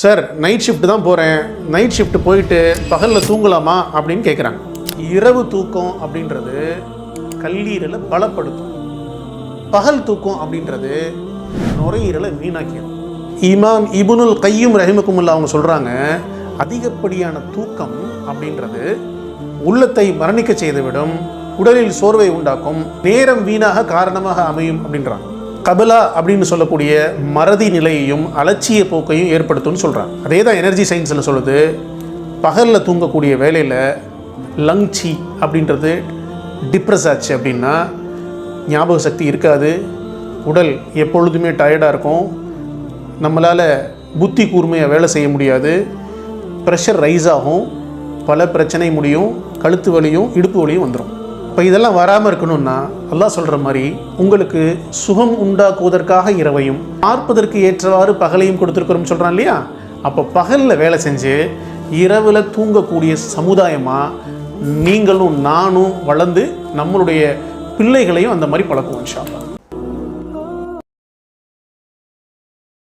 Sir night shift தான் போகிறேன் night shift போயிட்டு பகலில் தூங்கலாமா அப்படின்னு கேட்குறாங்க இரவு தூக்கம் அப்படின்றது கல்லீரலை பலப்படுத்தும். பகல் தூக்கம் அப்படின்றது நுரையீரலை வீணாக்கிடும் இமாம் இபுனுல் கையும் ரஹிமக்குமுல்லா அவங்க சொல்கிறாங்க அதிகப்படியான தூக்கம் அப்படின்றது உள்ளத்தை மரணிக்க செய்துவிடும் உடலில் சோர்வை உண்டாக்கும் நேரம் வீணாக காரணமாக அமையும் அப்படின்றாங்க. கபலா அப்படின்னு சொல்லக்கூடிய மறதி நிலையையும் அலட்சிய போக்கையும் ஏற்படுத்தும்னு சொல்கிறாங்க அதே தான் எனர்ஜி சயின்ஸில் சொல்லுது. பகலில் தூங்கக்கூடிய வேலையில் லங்ச்சி அப்படின்றது டிப்ரெஸ் ஆச்சு அப்படின்னா ஞாபக சக்தி இருக்காது. உடல் எப்பொழுதுமே டயர்டாக இருக்கும். நம்மளால் புத்தி கூர்மையாக வேலை செய்ய முடியாது. ப்ரெஷர் ரைஸ் ஆகும். பல பிரச்சனை முடியும். கழுத்து வலியும் இடுப்பு வலியும் வந்துடும் இப்போ இதெல்லாம் வராமல் இருக்கணும்னா அல்லாஹ் சொல்கிற மாதிரி உங்களுக்கு சுகம் உண்டாக்குவதற்காக இரவையும் பார்ப்பதற்கு ஏற்றவாறு பகலையும் கொடுத்துருக்குறோம் சொல்கிறான் இல்லையா? அப்போ பகலில் வேலை செஞ்சு இரவில் தூங்கக்கூடிய சமுதாயமாக நீங்களும் நானும் வளர்ந்து நம்மளுடைய பிள்ளைகளையும் அந்த மாதிரி பழக்குவோம் இன்ஷா